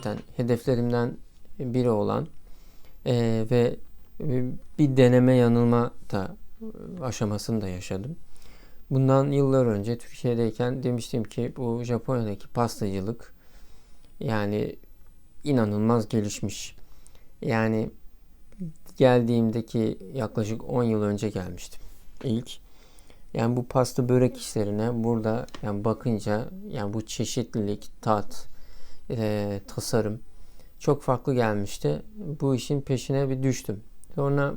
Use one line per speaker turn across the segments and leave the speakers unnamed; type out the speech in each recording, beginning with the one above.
zaten hedeflerimden biri olan e, ve bir deneme yanılma da aşamasını da yaşadım. Bundan yıllar önce Türkiye'deyken demiştim ki bu Japonya'daki pastacılık yani inanılmaz gelişmiş. Yani geldiğimdeki yaklaşık 10 yıl önce gelmiştim ilk. Yani bu pasta börek işlerine burada yani bakınca yani bu çeşitlilik, tat, e, tasarım çok farklı gelmişti. Bu işin peşine bir düştüm. Sonra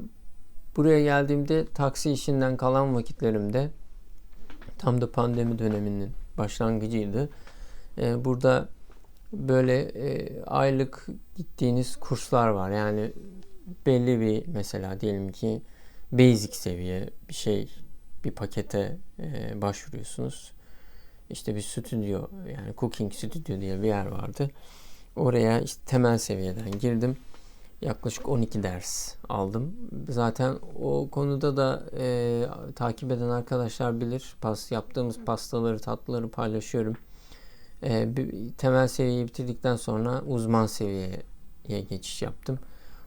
buraya geldiğimde taksi işinden kalan vakitlerimde tam da pandemi döneminin başlangıcıydı. E, burada böyle e, aylık gittiğiniz kurslar var. Yani belli bir mesela diyelim ki basic seviye bir şey bir pakete e, başvuruyorsunuz. İşte bir stüdyo yani cooking stüdyo diye bir yer vardı. Oraya işte temel seviyeden girdim. Yaklaşık 12 ders aldım. Zaten o konuda da e, takip eden arkadaşlar bilir. Pas yaptığımız pastaları, tatlıları paylaşıyorum. E, bir, temel seviyeyi bitirdikten sonra uzman seviyeye geçiş yaptım.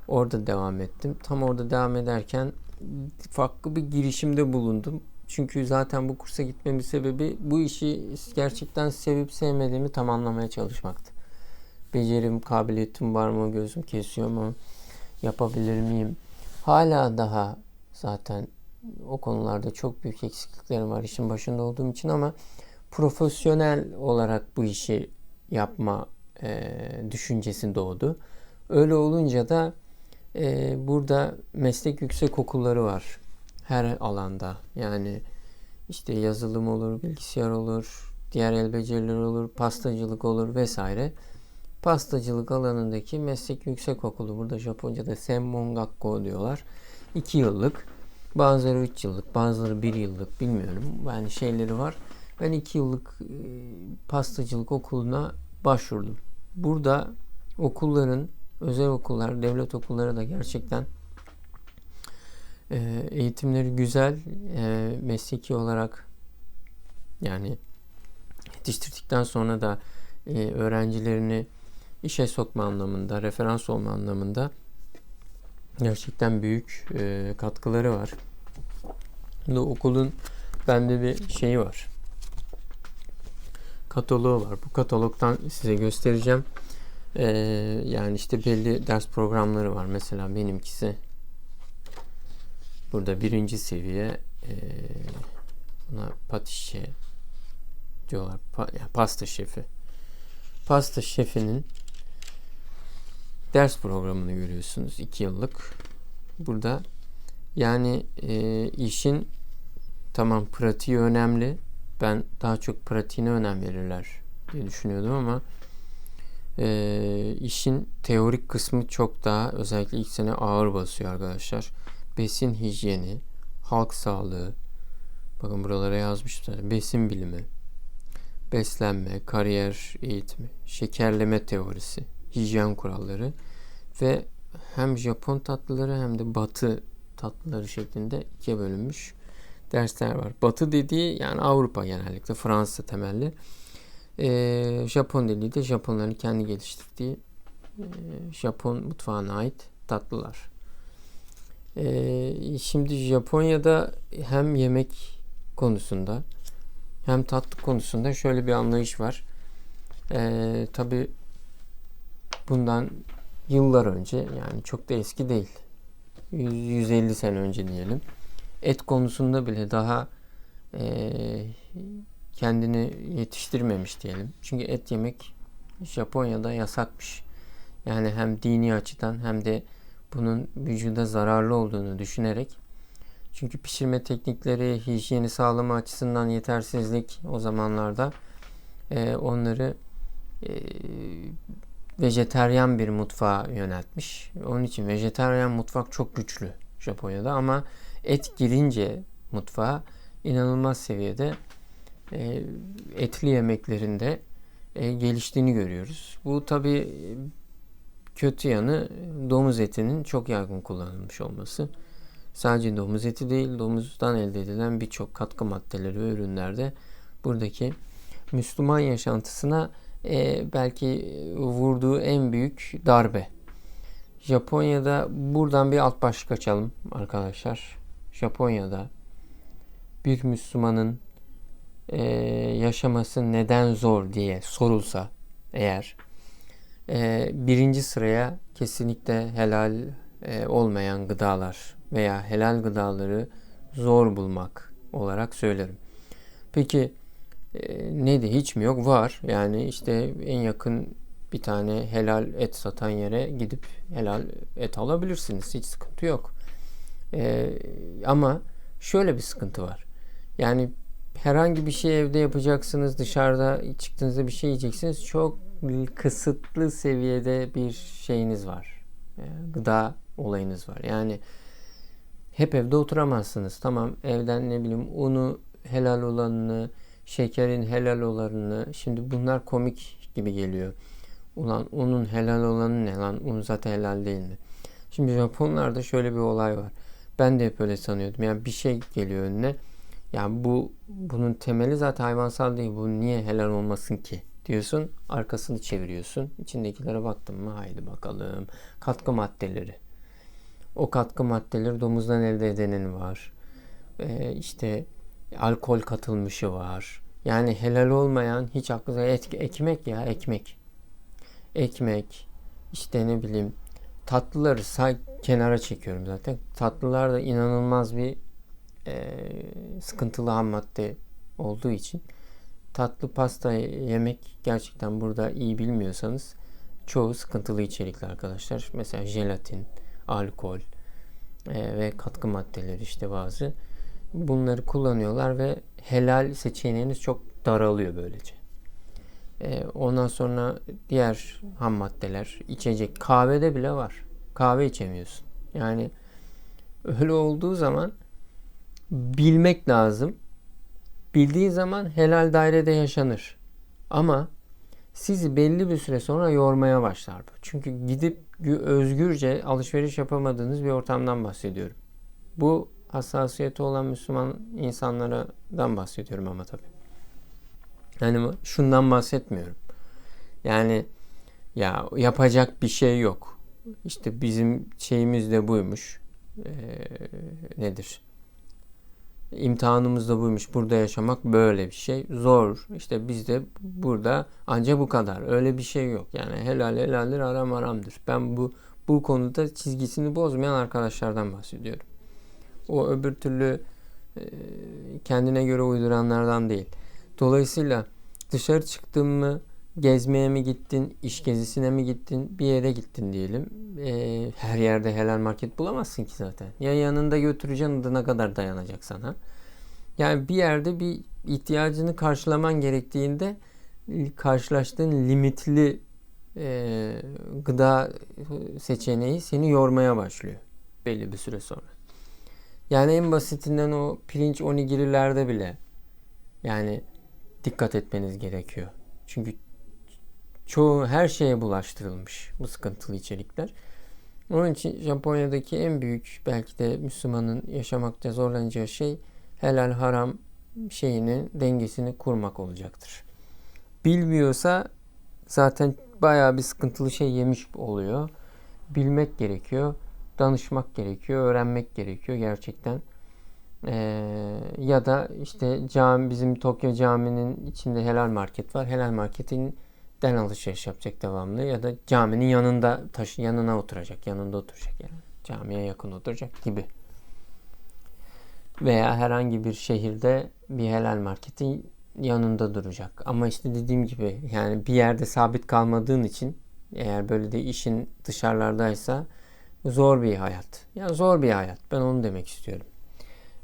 Orada devam ettim. Tam orada devam ederken farklı bir girişimde bulundum. Çünkü zaten bu kursa gitmemin sebebi bu işi gerçekten sevip sevmediğimi tamamlamaya çalışmaktı. Becerim, kabiliyetim var mı, gözüm kesiyor mu, yapabilir miyim? Hala daha zaten o konularda çok büyük eksikliklerim var işin başında olduğum için ama profesyonel olarak bu işi yapma e, düşüncesi doğdu. Öyle olunca da e, burada meslek yüksek okulları var her alanda. Yani işte yazılım olur, bilgisayar olur, diğer el becerileri olur, pastacılık olur vesaire. Pastacılık alanındaki meslek yüksek okulu burada Japonca'da Senmongakko diyorlar. 2 yıllık, bazıları 3 yıllık, bazıları 1 yıllık bilmiyorum. Yani şeyleri var. Ben 2 yıllık e, pastacılık okuluna başvurdum. Burada okulların, özel okullar, devlet okulları da gerçekten e, eğitimleri güzel, e, mesleki olarak yani yetiştirdikten sonra da e, öğrencilerini işe sokma anlamında, referans olma anlamında gerçekten büyük e, katkıları var. Şimdi okulun bende bir şeyi var. Kataloğu var. Bu katalogdan size göstereceğim. Ee, yani işte belli ders programları var. Mesela benimkisi Burada birinci seviye e, buna patişe diyorlar. Pa, yani pasta şefi. Pasta şefinin ders programını görüyorsunuz. iki yıllık. Burada yani e, işin tamam pratiği önemli. Ben daha çok pratiğine önem verirler diye düşünüyordum ama e, işin teorik kısmı çok daha özellikle ilk sene ağır basıyor arkadaşlar besin hijyeni, halk sağlığı, bakın buralara yazmışım zaten, besin bilimi, beslenme, kariyer eğitimi, şekerleme teorisi, hijyen kuralları ve hem Japon tatlıları hem de Batı tatlıları şeklinde ikiye bölünmüş dersler var. Batı dediği yani Avrupa genellikle Fransa temelli. Ee, Japon dediği de Japonların kendi geliştirdiği e, Japon mutfağına ait tatlılar. Ee, şimdi Japonya'da hem yemek konusunda hem tatlı konusunda şöyle bir anlayış var. Ee, Tabi bundan yıllar önce yani çok da eski değil. 150 sene önce diyelim. Et konusunda bile daha e, kendini yetiştirmemiş diyelim. Çünkü et yemek Japonya'da yasakmış. Yani hem dini açıdan hem de bunun vücuda zararlı olduğunu düşünerek çünkü pişirme teknikleri hijyeni sağlama açısından yetersizlik o zamanlarda e, onları e, vejeteryan bir mutfağa yöneltmiş. Onun için vejeteryan mutfak çok güçlü Japonya'da ama et girince mutfağa inanılmaz seviyede e, etli yemeklerinde e, geliştiğini görüyoruz. Bu tabi Kötü yanı domuz etinin çok yaygın kullanılmış olması. Sadece domuz eti değil, domuzdan elde edilen birçok katkı maddeleri ve ürünlerde buradaki Müslüman yaşantısına e, belki vurduğu en büyük darbe. Japonya'da buradan bir alt başlık açalım arkadaşlar. Japonya'da bir Müslümanın e, yaşaması neden zor diye sorulsa eğer e, birinci sıraya kesinlikle helal e, olmayan gıdalar veya helal gıdaları zor bulmak olarak söylerim. Peki e, neydi hiç mi yok? Var. Yani işte en yakın bir tane helal et satan yere gidip helal et alabilirsiniz. Hiç sıkıntı yok. E, ama şöyle bir sıkıntı var. Yani herhangi bir şey evde yapacaksınız, dışarıda çıktığınızda bir şey yiyeceksiniz. Çok kısıtlı seviyede bir şeyiniz var. E, gıda olayınız var. Yani hep evde oturamazsınız. Tamam evden ne bileyim unu helal olanını, şekerin helal olanını. Şimdi bunlar komik gibi geliyor. Ulan unun helal olanı ne lan? Un zaten helal değil mi? Şimdi Japonlarda şöyle bir olay var. Ben de hep öyle sanıyordum. Yani bir şey geliyor önüne. Yani bu bunun temeli zaten hayvansal değil. Bu niye helal olmasın ki? Diyorsun. Arkasını çeviriyorsun. İçindekilere baktın mı? Haydi bakalım. Katkı maddeleri. O katkı maddeleri domuzdan elde edenin var. Ee, işte alkol katılmışı var. Yani helal olmayan hiç aklınıza et, ekmek ya ekmek. Ekmek işte ne bileyim tatlıları say kenara çekiyorum zaten. Tatlılar da inanılmaz bir e, sıkıntılı ham madde olduğu için tatlı pasta yemek gerçekten burada iyi bilmiyorsanız çoğu sıkıntılı içerikli arkadaşlar. Mesela jelatin, alkol e, ve katkı maddeleri işte bazı. Bunları kullanıyorlar ve helal seçeneğiniz çok daralıyor böylece. E, ondan sonra diğer ham maddeler, içecek, kahvede bile var. Kahve içemiyorsun. Yani öyle olduğu zaman bilmek lazım. Bildiği zaman helal dairede yaşanır. Ama sizi belli bir süre sonra yormaya başlar bu. Çünkü gidip özgürce alışveriş yapamadığınız bir ortamdan bahsediyorum. Bu hassasiyeti olan Müslüman insanlardan bahsediyorum ama tabii. Yani şundan bahsetmiyorum. Yani ya yapacak bir şey yok. İşte bizim şeyimiz de buymuş. Ee, nedir? İmtihanımız da buymuş. Burada yaşamak böyle bir şey. Zor. İşte bizde burada anca bu kadar. Öyle bir şey yok. Yani helal helaldir, aram aramdır. Ben bu bu konuda çizgisini bozmayan arkadaşlardan bahsediyorum. O öbür türlü e, kendine göre uyduranlardan değil. Dolayısıyla dışarı çıktın mı, gezmeye mi gittin, iş gezisine mi gittin, bir yere gittin diyelim. E, her yerde helal market bulamazsın ki zaten. Ya yanında götüreceksin ne kadar dayanacaksan ha. Yani bir yerde bir ihtiyacını karşılaman gerektiğinde karşılaştığın limitli e, gıda seçeneği seni yormaya başlıyor belli bir süre sonra. Yani en basitinden o pirinç onigirilerde bile yani dikkat etmeniz gerekiyor. Çünkü çoğu her şeye bulaştırılmış bu sıkıntılı içerikler. Onun için Japonya'daki en büyük belki de Müslümanın yaşamakta zorlanacağı şey helal haram şeyini dengesini kurmak olacaktır. Bilmiyorsa zaten bayağı bir sıkıntılı şey yemiş oluyor. Bilmek gerekiyor, danışmak gerekiyor, öğrenmek gerekiyor gerçekten. Ee, ya da işte cami bizim Tokyo caminin içinde helal market var. Helal marketin den alışveriş yapacak devamlı ya da caminin yanında taşı yanına oturacak, yanında oturacak yani. Camiye yakın oturacak gibi. Veya herhangi bir şehirde bir helal marketin yanında duracak. Ama işte dediğim gibi yani bir yerde sabit kalmadığın için eğer böyle de işin dışarılardaysa zor bir hayat. Ya zor bir hayat. Ben onu demek istiyorum.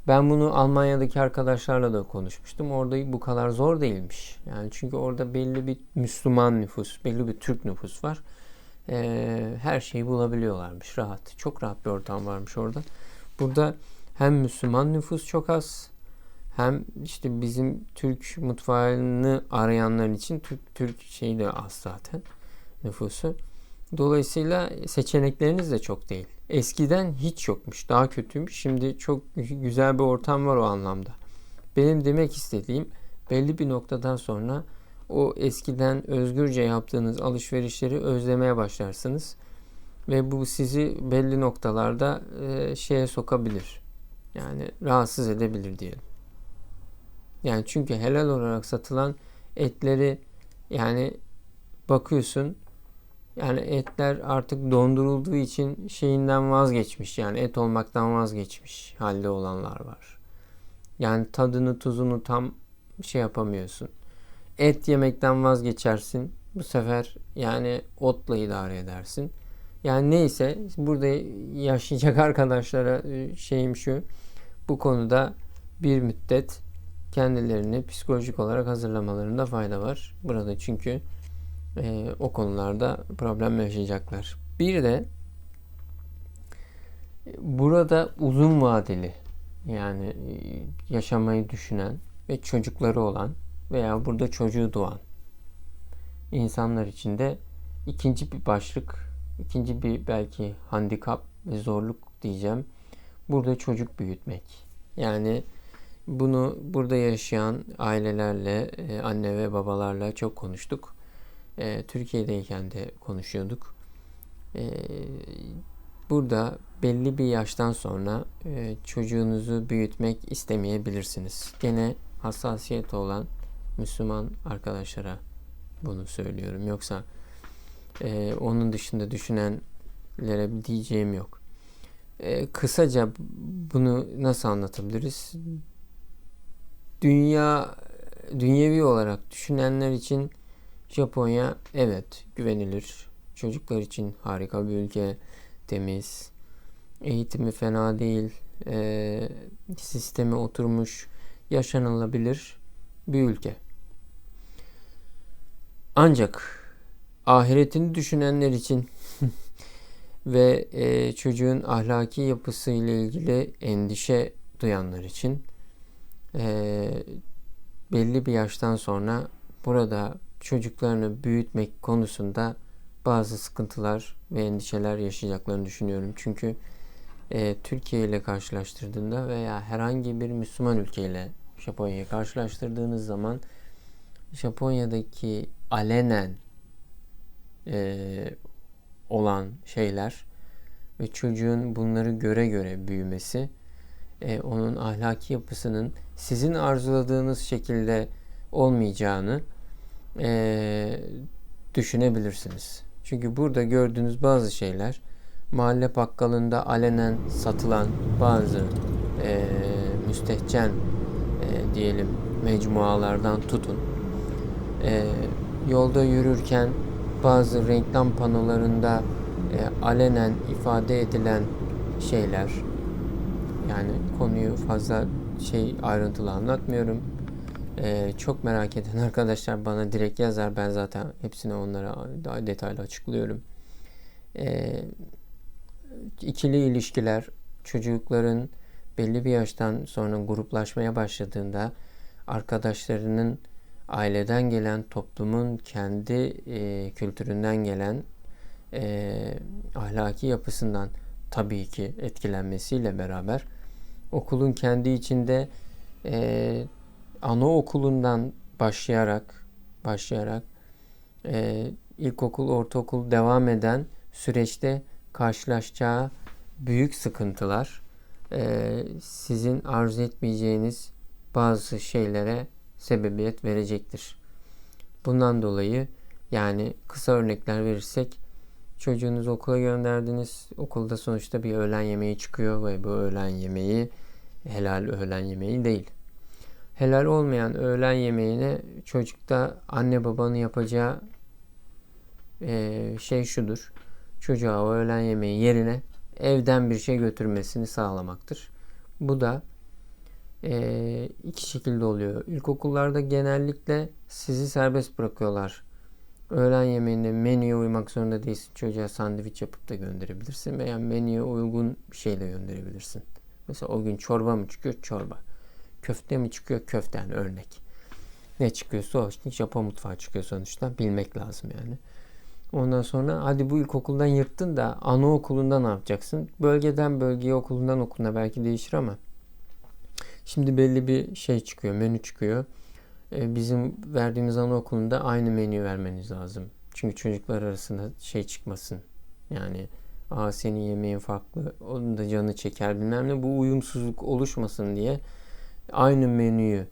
Ben bunu Almanya'daki arkadaşlarla da konuşmuştum. Orada bu kadar zor değilmiş. Yani çünkü orada belli bir Müslüman nüfus, belli bir Türk nüfus var. Ee, her şeyi bulabiliyorlarmış rahat. Çok rahat bir ortam varmış orada. Burada hem Müslüman nüfus çok az hem işte bizim Türk mutfağını arayanların için Türk Türk şeyi de az zaten nüfusu. Dolayısıyla seçenekleriniz de çok değil. Eskiden hiç yokmuş. Daha kötüymüş. Şimdi çok güzel bir ortam var o anlamda. Benim demek istediğim belli bir noktadan sonra o eskiden özgürce yaptığınız alışverişleri özlemeye başlarsınız. Ve bu sizi belli noktalarda e, şeye sokabilir. Yani rahatsız edebilir diyelim. Yani çünkü helal olarak satılan etleri yani bakıyorsun yani etler artık dondurulduğu için şeyinden vazgeçmiş. Yani et olmaktan vazgeçmiş halde olanlar var. Yani tadını tuzunu tam şey yapamıyorsun. Et yemekten vazgeçersin. Bu sefer yani otla idare edersin. Yani neyse burada yaşayacak arkadaşlara e, şeyim şu. Bu konuda bir müddet kendilerini psikolojik olarak hazırlamalarında fayda var. Burada çünkü e, o konularda problem yaşayacaklar. Bir de burada uzun vadeli yani e, yaşamayı düşünen ve çocukları olan veya burada çocuğu doğan insanlar için de ikinci bir başlık, ikinci bir belki handikap ve zorluk diyeceğim. Burada çocuk büyütmek. Yani bunu burada yaşayan ailelerle, e, anne ve babalarla çok konuştuk. E, Türkiye'deyken de konuşuyorduk. E, burada belli bir yaştan sonra çocuğunuzu büyütmek istemeyebilirsiniz. Gene hassasiyet olan Müslüman arkadaşlara bunu söylüyorum. Yoksa onun dışında düşünenlere diyeceğim yok. kısaca bunu nasıl anlatabiliriz? dünya dünyevi olarak düşünenler için Japonya evet güvenilir. Çocuklar için harika bir ülke. Temiz. Eğitimi fena değil. E, sistemi oturmuş. Yaşanılabilir bir ülke. Ancak ahiretini düşünenler için ve e, çocuğun ahlaki yapısı ile ilgili endişe duyanlar için e, belli bir yaştan sonra burada çocuklarını büyütmek konusunda bazı sıkıntılar ve endişeler yaşayacaklarını düşünüyorum. Çünkü e, Türkiye ile karşılaştırdığında veya herhangi bir Müslüman ülkeyle Japonya'yı karşılaştırdığınız zaman Japonya'daki alenen e, olan şeyler ve çocuğun bunları göre göre büyümesi e, onun ahlaki yapısının sizin arzuladığınız şekilde olmayacağını e, düşünebilirsiniz. Çünkü burada gördüğünüz bazı şeyler mahalle bakkalında alenen satılan bazı e, müstehcen e, diyelim mecmualardan tutun. E, yolda yürürken bazı reklam panolarında e, alenen ifade edilen şeyler yani konuyu fazla şey ayrıntılı anlatmıyorum. Ee, çok merak eden arkadaşlar bana direkt yazar. Ben zaten hepsini onlara daha detaylı açıklıyorum. Ee, ikili ilişkiler çocukların belli bir yaştan sonra gruplaşmaya başladığında arkadaşlarının aileden gelen toplumun kendi e, kültüründen gelen e, ahlaki yapısından tabii ki etkilenmesiyle beraber okulun kendi içinde e, anaokulundan başlayarak başlayarak e, ilkokul, ortaokul devam eden süreçte karşılaşacağı büyük sıkıntılar e, sizin arzu etmeyeceğiniz bazı şeylere sebebiyet verecektir. Bundan dolayı yani kısa örnekler verirsek çocuğunuzu okula gönderdiniz. Okulda sonuçta bir öğlen yemeği çıkıyor ve bu öğlen yemeği helal öğlen yemeği değil. Helal olmayan öğlen yemeğine çocukta anne babanın yapacağı e, şey şudur. Çocuğa o öğlen yemeği yerine evden bir şey götürmesini sağlamaktır. Bu da e, iki şekilde oluyor. İlkokullarda genellikle sizi serbest bırakıyorlar. Öğlen yemeğinde menüye uymak zorunda değilsin. Çocuğa sandviç yapıp da gönderebilirsin veya menüye uygun bir şeyle gönderebilirsin. Mesela o gün çorba mı çıkıyor? Çorba. Köfte mi çıkıyor? Köfte yani örnek. Ne çıkıyorsa o. Şimdi Japon mutfağı çıkıyor sonuçta. Bilmek lazım yani. Ondan sonra hadi bu ilkokuldan yırttın da anaokulunda ne yapacaksın? Bölgeden bölgeye okulundan okuluna belki değişir ama şimdi belli bir şey çıkıyor, menü çıkıyor. e, bizim verdiğimiz anaokulunda aynı menü vermeniz lazım. Çünkü çocuklar arasında şey çıkmasın. Yani Aa senin yemeğin farklı, onun da canı çeker bilmem ne. Bu uyumsuzluk oluşmasın diye aynı menüyü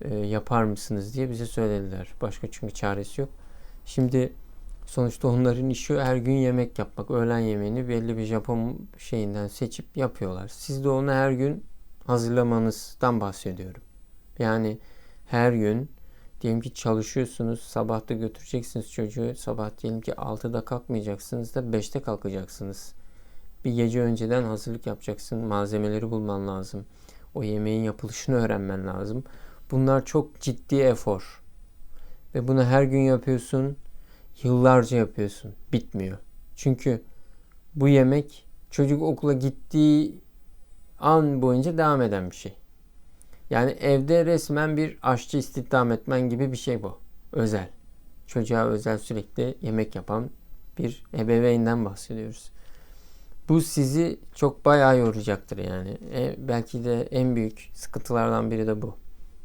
e, yapar mısınız diye bize söylediler. Başka çünkü çaresi yok. Şimdi sonuçta onların işi her gün yemek yapmak. Öğlen yemeğini belli bir Japon şeyinden seçip yapıyorlar. Siz de onu her gün hazırlamanızdan bahsediyorum. Yani her gün diyelim ki çalışıyorsunuz, sabahta götüreceksiniz çocuğu. Sabah diyelim ki 6'da kalkmayacaksınız da 5'te kalkacaksınız. Bir gece önceden hazırlık yapacaksın. Malzemeleri bulman lazım. O yemeğin yapılışını öğrenmen lazım. Bunlar çok ciddi efor. Ve bunu her gün yapıyorsun. Yıllarca yapıyorsun. Bitmiyor. Çünkü bu yemek çocuk okula gittiği an boyunca devam eden bir şey. Yani evde resmen bir aşçı istihdam etmen gibi bir şey bu. Özel. Çocuğa özel sürekli yemek yapan bir ebeveynden bahsediyoruz. Bu sizi çok bayağı yoracaktır yani. E, belki de en büyük sıkıntılardan biri de bu.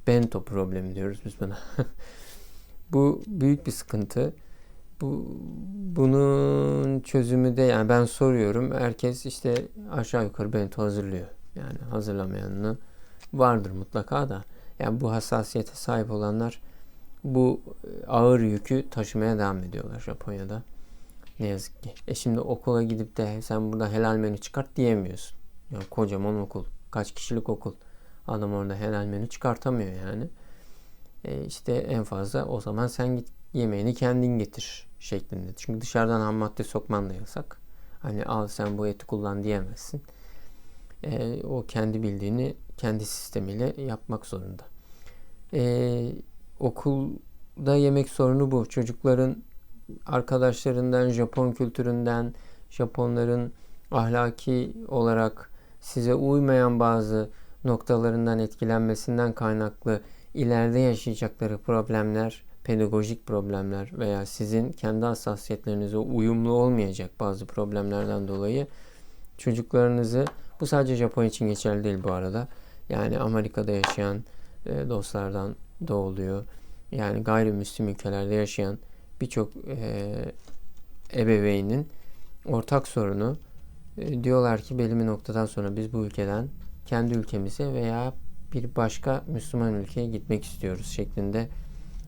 Bento problemi diyoruz biz buna. bu büyük bir sıkıntı. Bu bunun çözümü de yani ben soruyorum. Herkes işte aşağı yukarı bento hazırlıyor. Yani hazırlamayanını vardır mutlaka da. Yani bu hassasiyete sahip olanlar bu ağır yükü taşımaya devam ediyorlar Japonya'da. Ne yazık ki. E şimdi okula gidip de sen burada helal menü çıkart diyemiyorsun. Yani kocaman okul. Kaç kişilik okul. Adam orada helal menü çıkartamıyor yani. E işte en fazla o zaman sen git yemeğini kendin getir şeklinde. Çünkü dışarıdan ham madde sokman da yasak. Hani al sen bu eti kullan diyemezsin. E, o kendi bildiğini kendi sistemiyle yapmak zorunda. E, okulda yemek sorunu bu. Çocukların arkadaşlarından, Japon kültüründen, Japonların ahlaki olarak size uymayan bazı noktalarından etkilenmesinden kaynaklı ileride yaşayacakları problemler, pedagojik problemler veya sizin kendi hassasiyetlerinize uyumlu olmayacak bazı problemlerden dolayı çocuklarınızı bu sadece Japon için geçerli değil bu arada. Yani Amerika'da yaşayan e, dostlardan da oluyor. Yani gayrimüslim ülkelerde yaşayan birçok e, ebeveynin ortak sorunu e, diyorlar ki belli bir noktadan sonra biz bu ülkeden kendi ülkemize veya bir başka Müslüman ülkeye gitmek istiyoruz şeklinde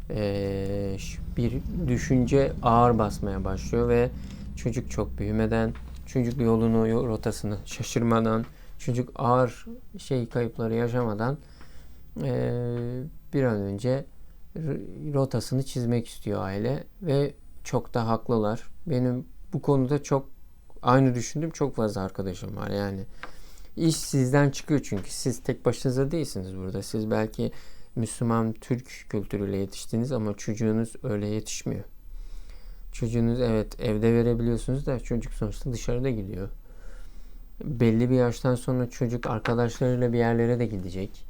e, bir düşünce ağır basmaya başlıyor ve çocuk çok büyümeden, çocuk yolunu, rotasını şaşırmadan, çocuk ağır şey kayıpları yaşamadan e, bir an önce rotasını çizmek istiyor aile ve çok da haklılar. Benim bu konuda çok aynı düşündüğüm çok fazla arkadaşım var. Yani iş sizden çıkıyor çünkü siz tek başınıza değilsiniz burada. Siz belki Müslüman Türk kültürüyle yetiştiniz ama çocuğunuz öyle yetişmiyor. Çocuğunuz evet evde verebiliyorsunuz da çocuk sonuçta dışarıda gidiyor. Belli bir yaştan sonra çocuk arkadaşlarıyla bir yerlere de gidecek.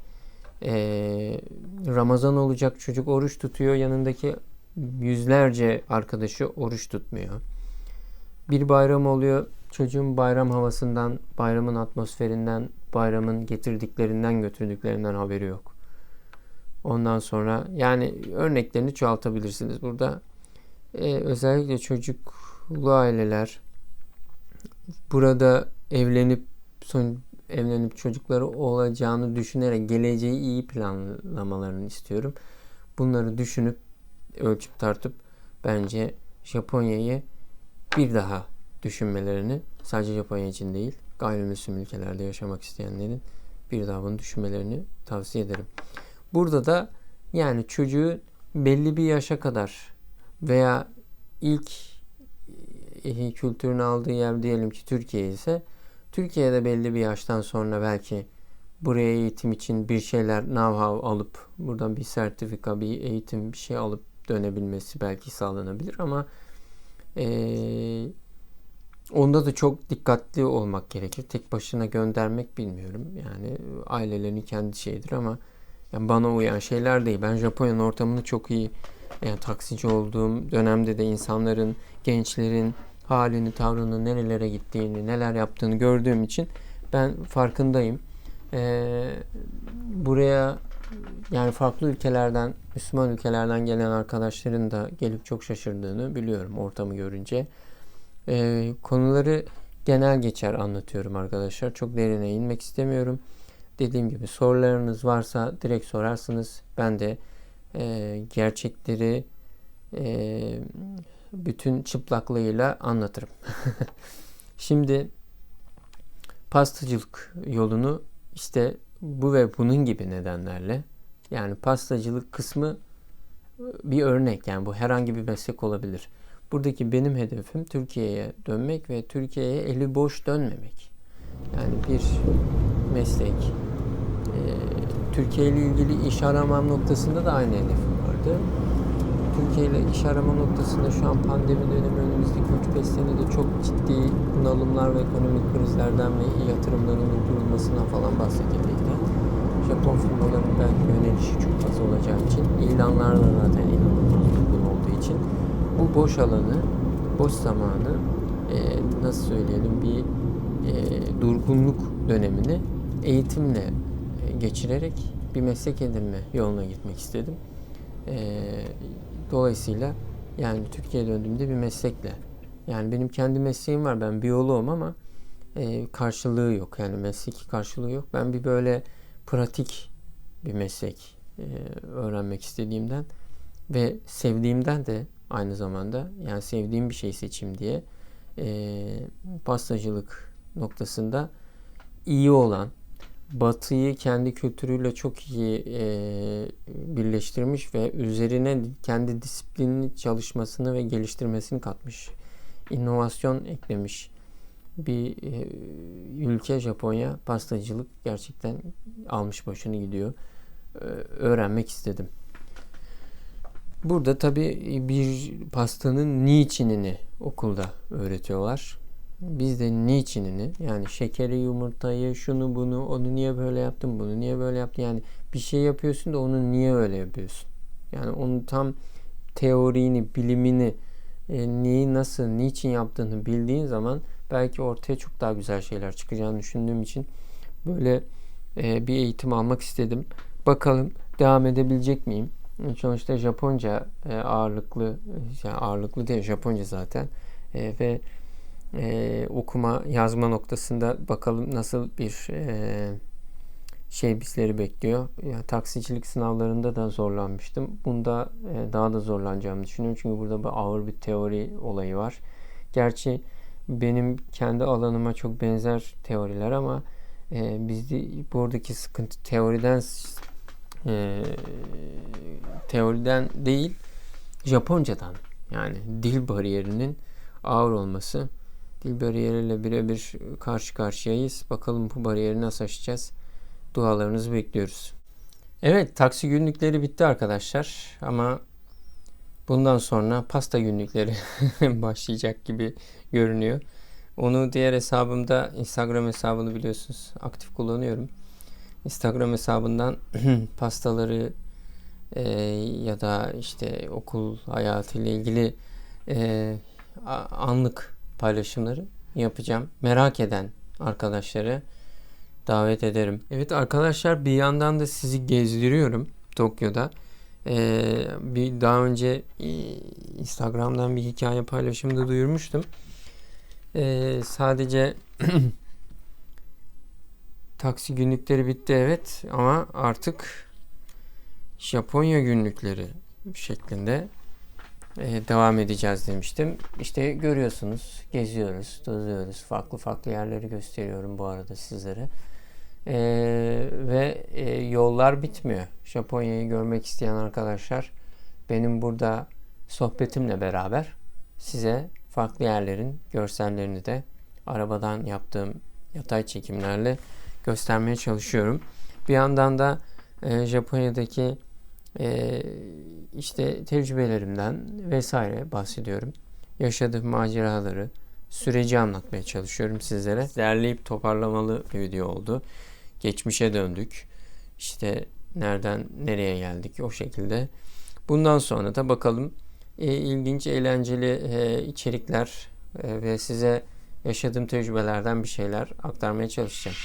Ee, Ramazan olacak çocuk oruç tutuyor yanındaki yüzlerce arkadaşı oruç tutmuyor. Bir bayram oluyor çocuğun bayram havasından, bayramın atmosferinden, bayramın getirdiklerinden götürdüklerinden haberi yok. Ondan sonra yani örneklerini çoğaltabilirsiniz. Burada e, özellikle çocuklu aileler burada evlenip son evlenip çocukları olacağını düşünerek geleceği iyi planlamalarını istiyorum. Bunları düşünüp ölçüp tartıp bence Japonya'yı bir daha düşünmelerini sadece Japonya için değil gayrimüslim ülkelerde yaşamak isteyenlerin bir daha bunu düşünmelerini tavsiye ederim. Burada da yani çocuğu belli bir yaşa kadar veya ilk e, kültürünü aldığı yer diyelim ki Türkiye ise Türkiye'de belli bir yaştan sonra belki buraya eğitim için bir şeyler know-how alıp buradan bir sertifika, bir eğitim bir şey alıp dönebilmesi belki sağlanabilir ama ee, onda da çok dikkatli olmak gerekir. Tek başına göndermek bilmiyorum. Yani ailelerin kendi şeyidir ama yani bana uyan şeyler değil. Ben Japonya'nın ortamını çok iyi yani taksici olduğum dönemde de insanların, gençlerin halini, tavrını, nerelere gittiğini, neler yaptığını gördüğüm için ben farkındayım. Ee, buraya yani farklı ülkelerden, Müslüman ülkelerden gelen arkadaşların da gelip çok şaşırdığını biliyorum ortamı görünce. E, konuları genel geçer anlatıyorum arkadaşlar. Çok derine inmek istemiyorum. Dediğim gibi sorularınız varsa direkt sorarsınız. Ben de e, gerçekleri e, bütün çıplaklığıyla anlatırım. Şimdi pastacılık yolunu işte bu ve bunun gibi nedenlerle yani pastacılık kısmı bir örnek yani bu herhangi bir meslek olabilir. Buradaki benim hedefim Türkiye'ye dönmek ve Türkiye'ye eli boş dönmemek. Yani bir meslek. Ee, Türkiye ile ilgili iş aramam noktasında da aynı hedefim vardı. Türkiye ile iş arama noktasında şu an pandemi dönemi önümüzdeki 3-5 senede çok ciddi bunalımlar ve ekonomik krizlerden ve yatırımların durdurulmasından falan bahsedildiğinde Japon firmaların belki yönelişi çok fazla olacağı için ilanlar da zaten inanılmaz olduğu için bu boş alanı, boş zamanı e, nasıl söyleyelim bir e, durgunluk dönemini eğitimle e, geçirerek bir meslek edinme yoluna gitmek istedim. E, dolayısıyla yani Türkiye'ye döndüğümde bir meslekle yani benim kendi mesleğim var ben biyoloğum ama e, karşılığı yok yani mesleki karşılığı yok. Ben bir böyle pratik bir meslek e, öğrenmek istediğimden ve sevdiğimden de aynı zamanda yani sevdiğim bir şey seçim diye e, pastacılık noktasında iyi olan Batı'yı kendi kültürüyle çok iyi e, birleştirmiş ve üzerine kendi disiplinini çalışmasını ve geliştirmesini katmış. inovasyon eklemiş bir e, ülke Japonya pastacılık gerçekten almış başını gidiyor. E, öğrenmek istedim. Burada tabi bir pastanın niçinini okulda öğretiyorlar. Biz de niçinini yani şekeri, yumurtayı, şunu bunu, onu niye böyle yaptın, bunu niye böyle yaptın. Yani bir şey yapıyorsun da onu niye öyle yapıyorsun. Yani onu tam teorini, bilimini, e, neyi nasıl, niçin yaptığını bildiğin zaman belki ortaya çok daha güzel şeyler çıkacağını düşündüğüm için böyle e, bir eğitim almak istedim. Bakalım devam edebilecek miyim? Sonuçta Japonca e, ağırlıklı, yani ağırlıklı değil Japonca zaten e, ve e, okuma yazma noktasında bakalım nasıl bir e, şey bizleri bekliyor. Yani taksicilik sınavlarında da zorlanmıştım. Bunda e, daha da zorlanacağımı düşünüyorum. Çünkü burada bir ağır bir teori olayı var. Gerçi benim kendi alanıma çok benzer teoriler ama e, bizde buradaki sıkıntı teoriden e, teoriden değil Japoncadan yani dil bariyerinin ağır olması dil bariyeriyle birebir karşı karşıyayız. Bakalım bu bariyeri nasıl aşacağız? Dualarınızı bekliyoruz. Evet taksi günlükleri bitti arkadaşlar ama bundan sonra pasta günlükleri başlayacak gibi görünüyor. Onu diğer hesabımda Instagram hesabını biliyorsunuz aktif kullanıyorum. Instagram hesabından pastaları e, ya da işte okul hayatı ile ilgili e, anlık paylaşımları yapacağım. Merak eden arkadaşları davet ederim. Evet arkadaşlar bir yandan da sizi gezdiriyorum Tokyo'da. Ee, bir daha önce Instagram'dan bir hikaye paylaşımda duyurmuştum. Ee, sadece taksi günlükleri bitti evet ama artık Japonya günlükleri şeklinde e, devam edeceğiz demiştim. İşte görüyorsunuz geziyoruz, tozuyoruz. Farklı farklı yerleri gösteriyorum bu arada sizlere. E, ve e, yollar bitmiyor. Japonya'yı görmek isteyen arkadaşlar benim burada sohbetimle beraber size farklı yerlerin görsellerini de arabadan yaptığım yatay çekimlerle göstermeye çalışıyorum. Bir yandan da e, Japonya'daki e, işte tecrübelerimden vesaire bahsediyorum. Yaşadığım maceraları, süreci anlatmaya çalışıyorum sizlere. Derleyip toparlamalı bir video oldu. Geçmişe döndük. İşte nereden nereye geldik o şekilde. Bundan sonra da bakalım e, ilginç, eğlenceli e, içerikler e, ve size yaşadığım tecrübelerden bir şeyler aktarmaya çalışacağım.